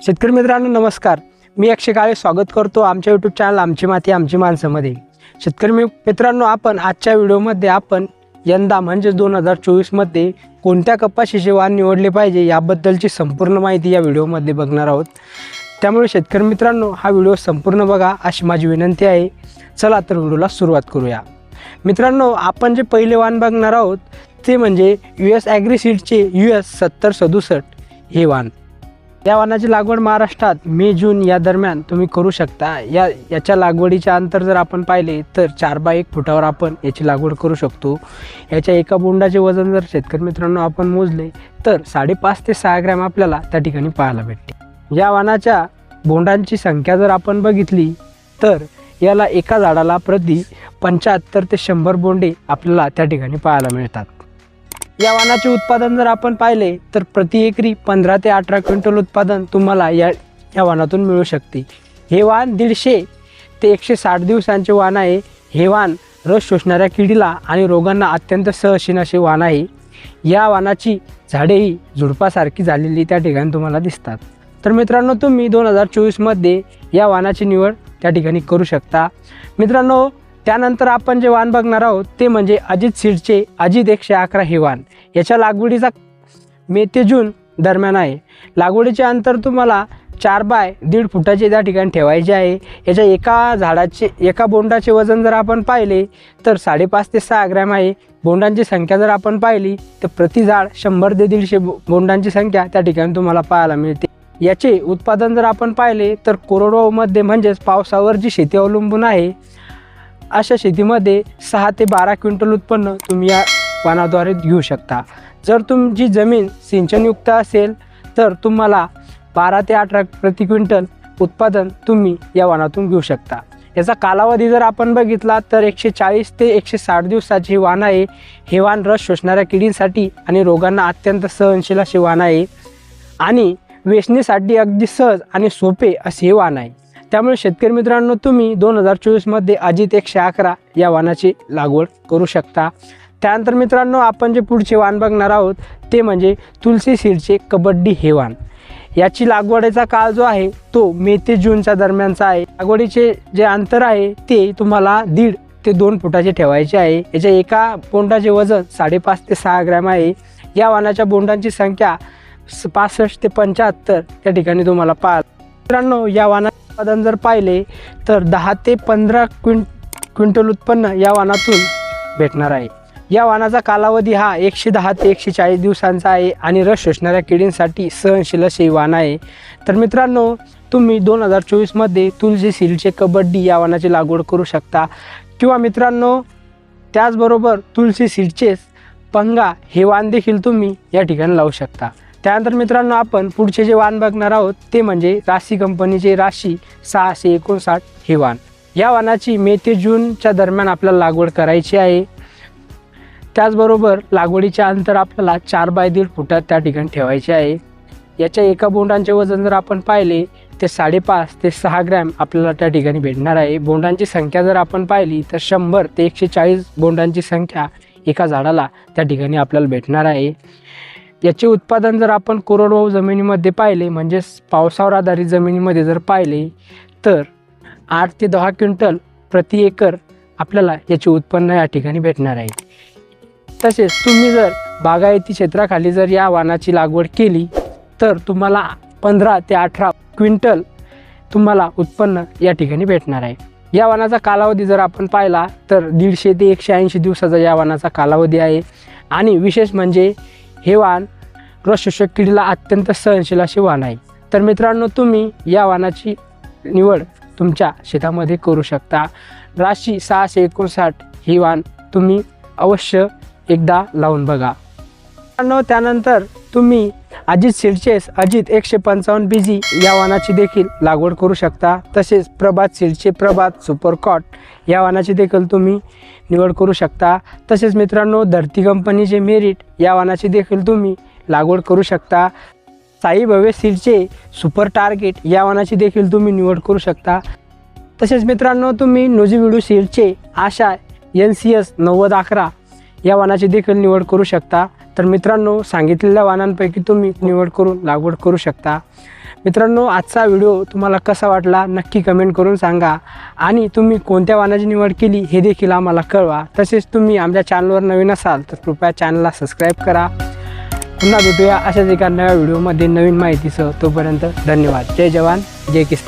शेतकरी मित्रांनो नमस्कार. मी अक्षय काळे स्वागत करतो आमच्या यूट्यूब चॅनल आमची माती आमची माणसामध्ये. शेतकरी मित्रांनो आपण आजच्या व्हिडिओमध्ये आपण यंदा म्हणजेच दोन हजार चोवीसमध्ये कोणत्या कपाशीचे वाण निवडले पाहिजे याबद्दलची संपूर्ण माहिती या व्हिडिओमध्ये बघणार आहोत. त्यामुळे शेतकरी मित्रांनो हा व्हिडिओ संपूर्ण बघा अशी माझी विनंती आहे. चला तर व्हिडिओला सुरुवात करूया. मित्रांनो आपण जे पहिले वाण बघणार आहोत ते म्हणजे यू एस ॲग्रिसीडचे यू एस सत्तर सदुसष्ट हे वाण. या वाणाची लागवड महाराष्ट्रात मे जून या दरम्यान तुम्ही करू शकता. या याच्या लागवडीच्या अंतर जर आपण पाहिले तर चार बाय एक फुटावर आपण याची लागवड करू शकतो. याच्या एका बोंडाचे वजन जर शेतकरी मित्रांनो आपण मोजले तर साडेपाच ते सहा ग्रॅम आपल्याला त्या ठिकाणी पाहायला भेटते. या वाणाच्या बोंडांची संख्या जर आपण बघितली तर याला एका झाडाला प्रति पंच्याहत्तर ते शंभर बोंडे आपल्याला त्या ठिकाणी पाहायला मिळतात. या वाणाचे उत्पादन जर आपण पाहिले तर प्रति एकरी पंधरा ते अठरा क्विंटल उत्पादन तुम्हाला या या वाणातून मिळू शकते. हे वाण दीडशे ते एकशे साठ दिवसांचे वाण आहे. हे वाण रस शोषणाऱ्या किडीला आणि रोगांना अत्यंत सहशीन असे वाण आहे. या वाणाची झाडेही झुडपासारखी झालेली त्या ठिकाणी तुम्हाला दिसतात. तर मित्रांनो तुम्ही दोन हजार चोवीसमध्ये या वाणाची निवड त्या ठिकाणी करू शकता. मित्रांनो त्यानंतर आपण जे वाण बघणार आहोत ते म्हणजे अजित सीडचे अजित एकशे अकरा हे वाण. याच्या लागवडीचा मे ते जून दरम्यान आहे. लागवडीचे अंतर तुम्हाला चार बाय दीड फुटाचे त्या ठिकाणी ठेवायचे आहे. याच्या एका झाडाचे एका बोंडाचे वजन जर आपण पाहिले तर साडेपाच ते सहा ग्रॅम आहे. बोंडांची संख्या जर आपण पाहिली तर प्रति झाड शंभर ते दीडशे बोंडांची संख्या त्या ठिकाणी तुम्हाला पाहायला मिळते. याचे उत्पादन जर आपण पाहिले तर कोरडवाऊमध्ये म्हणजेच पावसावर जी शेती अवलंबून आहे अशा शेतीमध्ये सहा ते बारा क्विंटल उत्पन्न तुम्ही या वाणाद्वारे घेऊ शकता. जर तुमची जमीन सिंचनयुक्त असेल तर तुम्हाला बारा ते अठरा प्रति क्विंटल उत्पादन तुम्ही या वाणातून घेऊ शकता. याचा कालावधी जर आपण बघितला तर एकशे चाळीस ते एकशे साठ दिवसाची वाण आहे. हे वाण रस शोषणाऱ्या किडींसाठी आणि रोगांना अत्यंत सहनशील असे वाण आहे. आणि वेचणीसाठी अगदी सहज आणि सोपे असे हे वाण आहे. त्यामुळे शेतकरी मित्रांनो तुम्ही दोन हजार चोवीसमध्ये अजित एकशे अकरा या वाणाची लागवड करू शकता. त्यानंतर मित्रांनो आपण जे पुढचे वाण बघणार आहोत ते म्हणजे तुलसी सीडचे कबड्डी हे वाण. याची लागवडीचा काळ जो आहे तो मे ते जूनच्या दरम्यानचा आहे. लागवडीचे जे अंतर आहे ते तुम्हाला दीड ते दोन फुटाचे ठेवायचे आहे. याच्या एका बोंडाचे वजन साडेपाच ते सहा ग्रॅम आहे. या वाणाच्या बोंडांची संख्या स- पासष्ट ते पंच्याहत्तर त्या ठिकाणी तुम्हाला पाहा. मित्रांनो या वाना उत्पादन जर पाहिले तर दहा ते पंधरा क्विंट क्विंटल उत्पन्न या वाणातून भेटणार आहे. या वाणाचा कालावधी हा एकशे दहा ते एकशे चाळीस दिवसांचा आहे आणि रस शोषणाऱ्या किडींसाठी सहनशील असे वाण आहे. तर मित्रांनो तुम्ही दोन हजार चोवीसमध्ये तुलसी सिलचे कबड्डी या वाणाची लागवड करू शकता. किंवा मित्रांनो त्याचबरोबर तुलसी सीडचेच पंगा हे वाण देखील तुम्ही या ठिकाणी लावू शकता. त्यानंतर मित्रांनो आपण पुढचे जे वाण बघणार आहोत ते म्हणजे राशी कंपनीचे राशी सहाशे एकोणसाठ हे वाण या वाणाची मे ते जूनच्या दरम्यान आपल्याला लागवड करायची आहे. त्याचबरोबर लागवडीचे अंतर आपल्याला चार बाय दीड फुटात त्या ठिकाणी ठेवायचे आहे. याच्या एका बोंडांचे वजन जर आपण पाहिले ते साडेपाच ते सहा ग्रॅम आपल्याला त्या ठिकाणी भेटणार आहे. बोंडांची संख्या जर आपण पाहिली तर शंभर ते एकशे चाळीस बोंडांची संख्या एका झाडाला त्या ठिकाणी आपल्याला भेटणार आहे. याचे उत्पादन जर आपण कोरडवाहू जमिनीमध्ये पाहिले म्हणजेच पावसावर आधारित जमिनीमध्ये जर पाहिले तर आठ ते दहा क्विंटल प्रति एकर आपल्याला याचे उत्पन्न या ठिकाणी भेटणार आहे. तसेच तुम्ही जर बागायती क्षेत्राखाली जर या वाणाची लागवड केली तर तुम्हाला पंधरा ते अठरा क्विंटल तुम्हाला उत्पन्न या ठिकाणी भेटणार आहे. या वाणाचा कालावधी जर आपण पाहिला तर दीडशे ते एकशे ऐंशी दिवसाचा या वाणाचा कालावधी आहे. आणि विशेष म्हणजे हे वाण रसशोषक किडीला अत्यंत सहनशील असे वाण आहे. तर मित्रांनो तुम्ही या वाणाची निवड तुमच्या शेतामध्ये करू शकता. राशी सहाशे एकोणसाठ ही वाण तुम्ही अवश्य एकदा लावून बघा. मित्रांनो त्यानंतर तुम्ही अजित सिडचेस अजित एकशे पंचावन्न बीजी या वाहनाची देखील लागवड करू शकता. तसेच प्रभात सीडचे प्रभात सुपरकॉट या वाहनाची देखील तुम्ही निवड करू शकता. तसेच मित्रांनो धरती कंपनीचे मेरिट या वाहनाची देखील तुम्ही लागवड करू शकता. साई भव्य सीडचे सुपर टार्गेट या वाहनाची देखील तुम्ही निवड करू शकता. तसेच मित्रांनो तुम्ही नोझिविडू सीडचे आशा एन सी एस नव्वद अकरा या वाहनाची देखील निवड करू शकता. तर मित्रांनो सांगितलेल्या वाणांपैकी तुम्ही निवड करून लागवड करू शकता. मित्रांनो आजचा व्हिडिओ तुम्हाला कसा वाटला नक्की कमेंट करून सांगा. आणि तुम्ही कोणत्या वाहनाची निवड केली हे देखील आम्हाला कळवा. तसेच तुम्ही आमच्या चॅनलवर नवीन असाल तर कृपया चॅनलला सबस्क्राईब करा. पुन्हा भेटूया अशाच एका नव्या व्हिडिओमध्ये नवीन माहितीसह. तोपर्यंत धन्यवाद. जय जवान जय किसान.